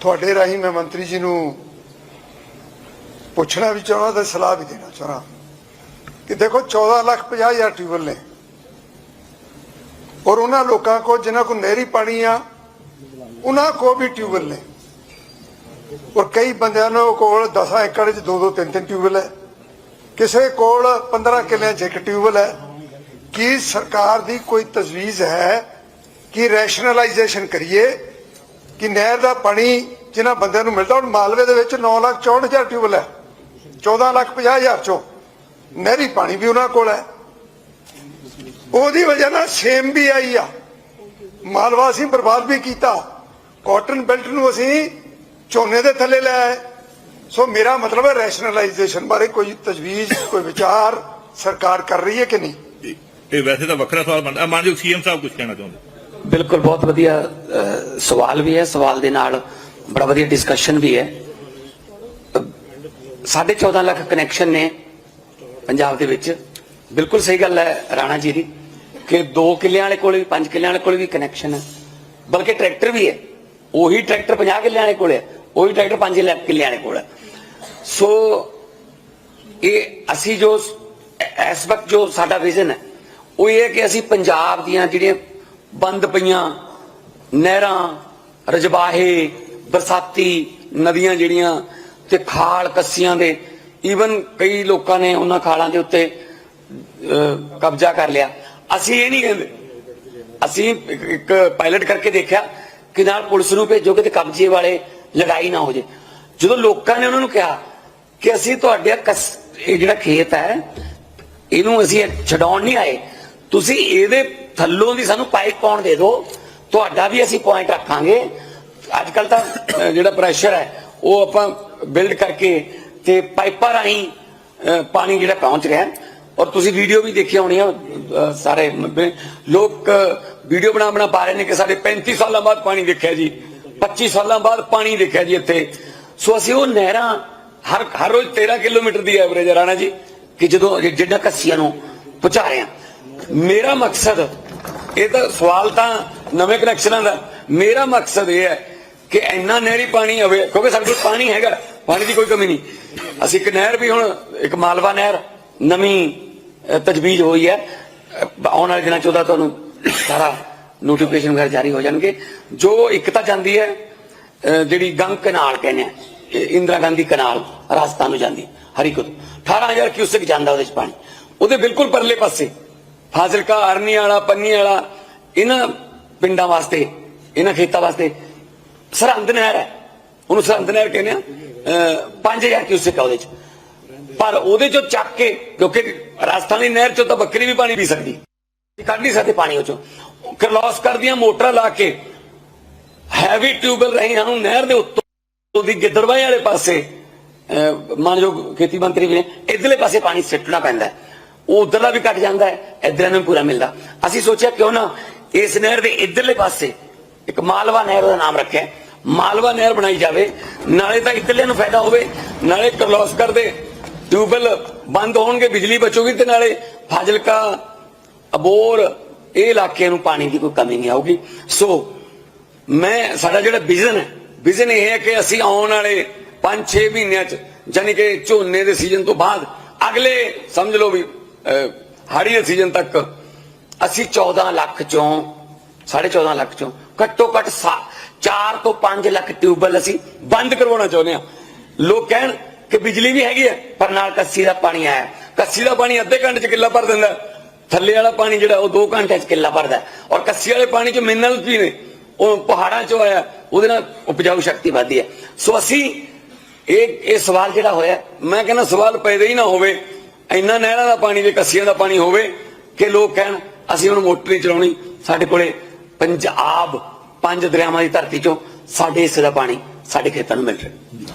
ਤੁਹਾਡੇ ਰਾਹੀਂ ਮੈਂ ਮੰਤਰੀ ਜੀ ਨੂੰ ਪੁੱਛਣਾ ਵੀ ਚਾਹੁੰਦਾ ਤੇ ਸਲਾਹ ਵੀ ਦੇਣਾ ਚਾਹੁੰਦਾ। ਕਿ ਦੇਖੋ 14 ਲੱਖ 50 ਹਜ਼ਾਰ ਟਿਊਬਲ ਨੇ। ਔਰ ਉਹਨਾਂ ਲੋਕਾਂ ਕੋਲ ਜਿਨ੍ਹਾਂ ਕੋਲ ਨਹਿਰੀ ਪਾਣੀ ਆ, ਉਹਨਾਂ ਕੋਲ ਵੀ ਟਿਊਬਲ ਨੇ। ਔਰ ਕਈ ਬੰਦਿਆਂ ਨੂੰ ਕੋਲ 10 ਏਕੜ 'ਚ ਦੋ ਦੋ ਤਿੰਨ ਤਿੰਨ ਟਿਊਬਲ ਹੈ। ਕਿਸੇ ਕੋਲ 15 ਕਿੱਲਿਆਂ 'ਚ ਇੱਕ ਟਿਊਬਲ ਹੈ। ਕੀ ਸਰਕਾਰ ਦੀ ਕੋਈ ਤਜਵੀਜ਼ ਹੈ ਕਿ ਰੈਸ਼ਨਲਾਈਜੇਸ਼ਨ ਕਰੀਏ, ਕਿ ਨਹਿਰ ਦਾ ਪਾਣੀ ਜਿਨ੍ਹਾਂ ਬੰਦਿਆਂ ਨੂੰ ਮਿਲਦਾ ਹੁਣ ਮਾਲਵੇ ਦੇ ਵਿੱਚ 9 ਲੱਖ 64 ਹਜ਼ਾਰ ਟਿਊਬਲ ਹੈ। 14 ਲੱਖ 50 ਹਜ਼ਾਰ ਚੋਂ ਨਹਿਰੀ ਪਾਣੀ ਵੀ ਉਹਨਾਂ ਕੋਲ ਹੈ। ਉਹਦੀ ਵਜ੍ਹਾ ਨਾਲ ਸੇਮ ਵੀ ਆਈ ਆ। ਮਾਲਵਾ ਅਸੀਂ ਬਰਬਾਦ ਵੀ ਕੀਤਾ। ਕਾਟਨ ਬੈਲਟ ਨੂੰ ਅਸੀਂ ਝੋਨੇ ਦੇ ਥੱਲੇ ਲੈ ਆਏ। ਸੋ ਮੇਰਾ ਮਤਲਬ ਹੈ ਰੈਸ਼ਨਲਾਈਜੇਸ਼ਨ ਬਾਰੇ ਕੋਈ ਤਜਵੀਜ਼ ਕੋਈ ਵਿਚਾਰ ਸਰਕਾਰ ਕਰ ਰਹੀ ਹੈ ਕਿ ਨਹੀਂ? ਇਹ ਵੈਸੇ ਤਾਂ ਵੱਖਰਾ ਸਵਾਲ ਬਣਦਾ। ਮਾਨਯੋਗ ਸੀਐਮ ਸਾਹਿਬ ਕੁਝ ਕਹਿਣਾ ਚਾਹੁੰਦੇ? ਬਿਲਕੁਲ ਬਹੁਤ ਵਧੀਆ ਸਵਾਲ ਵੀ ਹੈ। ਸਵਾਲ ਦੇ ਨਾਲ ਬੜਾ ਵਧੀਆ ਡਿਸਕਸ਼ਨ ਵੀ ਹੈ। ਸਾਢੇ 14 ਲੱਖ ਕਨੈਕਸ਼ਨ ਨੇ ਪੰਜਾਬ ਦੇ ਵਿੱਚ। ਬਿਲਕੁਲ ਸਹੀ ਗੱਲ ਹੈ ਰਾਣਾ ਜੀ ਦੀ ਕਿ 2 ਕਿੱਲਿਆਂ ਵਾਲੇ ਕੋਲ ਵੀ 5 ਕਿੱਲਿਆਂ ਵਾਲੇ ਕੋਲ ਵੀ ਕਨੈਕਸ਼ਨ ਹੈ। ਬਲਕਿ ਟਰੈਕਟਰ ਵੀ ਹੈ। ਉਹੀ ਟਰੈਕਟਰ 50 ਕਿੱਲਿਆਂ ਵਾਲੇ ਕੋਲ ਹੈ, ਉਹੀ ਟਰੈਕਟਰ 5 ਲੱਖ ਕਿੱਲਿਆਂ ਵਾਲੇ ਕੋਲ ਹੈ। ਸੋ ਇਹ ਅਸੀਂ ਜੋ ਇਸ ਵਕਤ ਜੋ ਸਾਡਾ ਵਿਜ਼ਨ ਹੈ, ਉਹ ਇਹ ਹੈ ਕਿ ਅਸੀਂ ਪੰਜਾਬ ਦੀਆਂ ਜਿਹੜੀਆਂ ਬੰਦ ਪਈਆਂ ਨਹਿਰਾਂ ਰਜਬਾਹੇ ਬਰਸਾਤੀ ਨਦੀਆਂ ਜਿਹੜੀਆਂ ਤੇ ਖਾਲ ਕੱਸੀਆਂ ਦੇ ਈਵਨ ਕਈ ਲੋਕਾਂ ਨੇ ਉਹਨਾਂ ਖਾਲਾਂ ਦੇ ਉੱਤੇ ਕਬਜ਼ਾ ਕਰ ਲਿਆ। ਅਸੀਂ ਇਹ ਨਹੀਂ ਕਹਿੰਦੇ, ਅਸੀਂ ਇੱਕ- ਪਾਇਲਟ ਕਰਕੇ ਦੇਖਿਆ ਕਿ ਨਾਲ ਪੁਲਿਸ ਨੂੰ ਭੇਜੋਗੇ ਤੇ ਕਬਜ਼ੇ ਵਾਲੇ ਲੜਾਈ ਨਾ ਹੋ ਜੇ। ਜਦੋਂ ਲੋਕਾਂ ਨੇ ਉਹਨਾਂ ਨੂੰ ਕਿਹਾ ਕਿ ਅਸੀਂ ਤੁਹਾਡੇ ਕਸ- ਇਹ ਜਿਹੜਾ ਖੇਤ ਹੈ, ਇਹਨੂੰ ਅਸੀਂ ਛਡਾਉਣ ਨਹੀਂ ਆਏ, ਤੁਸੀਂ ਇਹਦੇ ਥੱਲੋਂ ਦੀ ਸਾਨੂੰ ਪਾਈਪ ਪਾਉਣ ਦੇ ਦਿਓ, ਤੁਹਾਡਾ ਵੀ ਅਸੀਂ ਪੁਆਇੰਟ ਰੱਖਾਂਗੇ ਅੱਜ ਕੱਲ ਤਾਂ ਜਿਹੜਾ ਪ੍ਰੈਸ਼ਰ ਹੈ, ਉਹ ਆਪਾਂ ਬਿਲਡ ਕਰਕੇ ਤੇ ਪਾਈਪਾਂ ਰਾਹੀਂ ਪਾਣੀ ਜਿਹੜਾ ਪਹੁੰਚ ਰਿਹਾ ਔਰ ਤੁਸੀਂ ਵੀਡੀਓ ਵੀ ਦੇਖੀ ਹੋਣੀ ਆ ਸਾਰੇ ਲੋਕ ਵੀਡੀਓ ਬਣਾ ਬਣਾ ਪਾ ਰਹੇ ਨੇ ਕਿ ਸਾਡੇ 35 ਸਾਲਾਂ ਬਾਅਦ ਪਾਣੀ ਦੇਖਿਆ ਜੀ 25 ਸਾਲਾਂ ਬਾਅਦ ਪਾਣੀ ਦੇਖਿਆ ਜੀ ਇੱਥੇ। ਸੋ ਅਸੀਂ ਉਹ ਨਹਿਰਾਂ ਹਰ ਹਰ ਰੋਜ਼ 13 ਕਿਲੋਮੀਟਰ ਦੀ ਐਵਰੇਜ ਰਾਣਾ ਜੀ, ਕਿ ਜਦੋਂ ਜਿ- ਜਿਹੜਾ ਕੱਸੀਆਂ ਨੂੰ ਪਹੁੰਚਾ ਰਹੇ ਹਾਂ। ਮੇਰਾ ਮਕਸਦ, ਇਹ ਤਾਂ ਸਵਾਲ ਤਾਂ ਨਵੇਂ ਕਨੈਕਸ਼ਨਾਂ ਦਾ, ਮੇਰਾ ਮਕਸਦ ਇਹ ਹੈ ਕਿ ਇੰਨਾ ਨਹਿਰੀ ਪਾਣੀ ਆਵੇ ਕਿਉਂਕਿ ਸਾਡੇ ਕੋਲ ਪਾਣੀ ਹੈਗਾ, ਪਾਣੀ ਦੀ ਕੋਈ ਕਮੀ ਨਹੀਂ। ਅਸੀਂ ਇੱਕ ਨਹਿਰ ਵੀ ਹੁਣ, ਇੱਕ ਮਾਲਵਾ ਨਹਿਰ, ਨਵੀਂ ਤਜਵੀਜ਼ ਹੋਈ ਹੈ। ਆਉਣ ਵਾਲੇ ਦਿਨਾਂ 'ਚ ਉਹਦਾ ਤੁਹਾਨੂੰ ਸਾਰਾ ਨੋਟੀਫਿਕੇਸ਼ਨ ਵਗੈਰਾ ਜਾਰੀ ਹੋ ਜਾਣਗੇ। ਜੋ ਇੱਕ ਤਾਂ ਜਾਂਦੀ ਹੈ ਜਿਹੜੀ ਗੰਗ ਕਨਾਲ ਕਹਿੰਦੇ ਆ ਇੰਦਰਾ ਗਾਂਧੀ ਕਨਾਲ ਰਾਜਸਥਾਨ ਨੂੰ ਜਾਂਦੀ, ਹਰੀਕੁਦ। 18000 ਕਿਊਸੈਕ ਜਾਂਦਾ ਉਹਦੇ ਚ ਪਾਣੀ। ਉਹਦੇ ਬਿਲਕੁਲ ਪਰਲੇ ਪਾਸੇ, ਫਾਜ਼ਿਲਕਾ ਅਰਨੀ ਵਾਲਾ ਪੰਨੀ ਵਾਲਾ ਇਹਨਾਂ ਪਿੰਡਾਂ ਵਾਸਤੇ, ਇਹਨਾਂ ਖੇਤਾਂ ਵਾਸਤੇ ਸਰਹੰਦ ਨਹਿਰ ਹੈ। ਉਹਨੂੰ ਸਰਹੰਦ ਨਹਿਰ ਕਹਿੰਦੇ ਆ। 5000 ਕਿਊਸੈਕ ਆ ਉਹਦੇ ਚ। ਪਰ ਉਹਦੇ ਚੋਂ ਚੱਕ ਕੇ ਕਿਉਂਕਿ ਰਾਜਸਥਾਨ ਦੀ ਨਹਿਰ ਚੋਂ ਤਾਂ ਬੱਕਰੀ ਵੀ ਪਾਣੀ ਪੀ ਸਕਦੀ। ਕੱਢ ਨਹੀਂ ਸਕਦੇ ਪਾਣੀ ਉਹ ਚੋਂ। ਕਰਲੋਸ ਕਰਦੀਆਂ ਮੋਟਰਾਂ ਲਾ ਕੇ ਹੈਵੀ ਟਿਊਬਲ ਰਹੀ ਨੂੰ ਨਹਿਰ ਦੇ ਉੱਤੋਂ ਦੀ ਗਿੱਦੜਵਾਈ ਵਾਲੇ ਪਾਸੇ ਅਹ, ਮਾਨਯੋਗ ਖੇਤੀ ਮੰਤਰੀ ਵੀ ਨੇ ਇਧਰਲੇ ਪਾਸੇ ਪਾਣੀ ਸਿੱਟਣਾ ਪੈਂਦਾ ਉਹ ਉਧਰਲਾ ਵੀ ਘਟ ਜਾਂਦਾ ਹੈ ਇਧਰ ਨੂੰ ਵੀ ਪੂਰਾ ਮਿਲਦਾ। ਅਸੀਂ ਸੋਚਿਆ ਕਿਉਂ ਨਾ ਇਸ ਨਹਿਰ ਦੇ ਇਧਰਲੇ ਪਾਸੇ ਇੱਕ ਮਾਲਵਾ ਨਹਿਰ ਦਾ ਨਾਮ ਰੱਖਿਆ। ਮਾਲਵਾ ਨਹਿਰ ਬਣਾਈ ਜਾਵੇ ਨਾਲੇ ਤਾਂ ਇਧਰਲੇ ਨੂੰ ਫਾਇਦਾ ਹੋਵੇ ਨਾਲੇ ਕਰਲੋਸ ਕਰਦੇ ਟਿਊਬਲ ਬੰਦ ਹੋਣਗੇ ਬਿਜਲੀ ਬਚੂਗੀ ਤੇ ਨਾਲੇ ਫਾਜ਼ਿਲਕਾ ਅਬੋਰ ਇਹ ਇਲਾਕੇ ਨੂੰ ਪਾਣੀ ਦੀ ਕੋਈ ਕਮੀ ਨਹੀਂ ਆਊਗੀ। ਸੋ ਮੈਂ ਸਾਡਾ ਜਿਹੜਾ ਵਿਜ਼ਨ ਹੈ ਵਿਜ਼ਨ ਇਹ ਹੈ ਕਿ ਅਸੀਂ ਆਉਣ ਵਾਲੇ 5-6 ਮਹੀਨਿਆਂ ਚ ਯਾਨੀ ਕਿ ਝੋਨੇ ਦੇ ਸੀਜ਼ਨ ਤੋਂ ਬਾਅਦ ਅਗਲੇ ਸਮਝ ਲਓ ਵੀ ਅਹ, ਹਾੜੀ ਦੇ ਸੀਜ਼ਨ ਤੱਕ ਅਸੀਂ 14 ਲੱਖ ਚੋਂ 14.5 ਲੱਖ ਚੋਂ ਘੱਟੋ ਘੱਟ 4 ਤੋਂ 5 ਲੱਖ ਟਿਊਬਲ ਅਸੀਂ ਬੰਦ ਕਰਵਾਉਣਾ ਚਾਹੁੰਦੇ ਹਾਂ। ਲੋਕ ਕਹਿਣ ਕਿ ਬਿਜਲੀ ਵੀ ਹੈਗੀ ਹੈ, ਪਰ ਨਾਲ ਕੱਸੀ ਦਾ ਪਾਣੀ ਆਇਆ। ਕੱਸੀ ਦਾ ਪਾਣੀ ਅੱਧੇ ਘੰਟੇ ਚ ਕਿੱਲਾ ਭਰ ਦਿੰਦਾ। ਥੱਲੇ ਵਾਲਾ ਪਾਣੀ ਜਿਹੜਾ, ਉਹ 2 ਘੰਟੇ ਚ ਕਿੱਲਾ ਭਰਦਾ ਔਰ ਕੱਸੀ ਵਾਲੇ ਪਾਣੀ ਚ ਮਿਨਰਲਸ ਵੀ ਨੇ। ਉਹ ਪਹਾੜਾਂ ਚੋਂ ਆਇਆ, ਉਹਦੇ ਨਾਲ ਉਪਜਾਊ ਸ਼ਕਤੀ ਵੱਧਦੀ ਹੈ। ਸੋ ਅਸੀਂ ਇਹ ਇਹ ਸਵਾਲ ਜਿਹੜਾ ਹੋਇਆ, ਮੈਂ ਕਹਿੰਦਾ ਸਵਾਲ ਪੈਦਾ ਹੀ ਨਾ ਹੋਵੇ। ਇੰਨਾ ਨਹਿਰਾਂ ਦਾ ਪਾਣੀ ਤੇ ਕੱਸੀਆਂ ਦਾ ਪਾਣੀ ਹੋਵੇ, ਕਿ ਲੋਕ ਕਹਿਣ, ਅਸੀਂ ਹੁਣ ਮੋਟਰ ਨਹੀਂ ਚਲਾਉਣੀ, ਸਾਡੇ ਕੋਲੇ ਪੰਜਾਬ ਪੰਜ ਦਰਿਆਵਾਂ ਦੀ ਧਰਤੀ ਚੋਂ ਸਾਡੇ ਹਿੱਸੇ ਦਾ ਪਾਣੀ ਸਾਡੇ ਖੇਤਾਂ ਨੂੰ ਮਿਲ ਰਿਹਾ।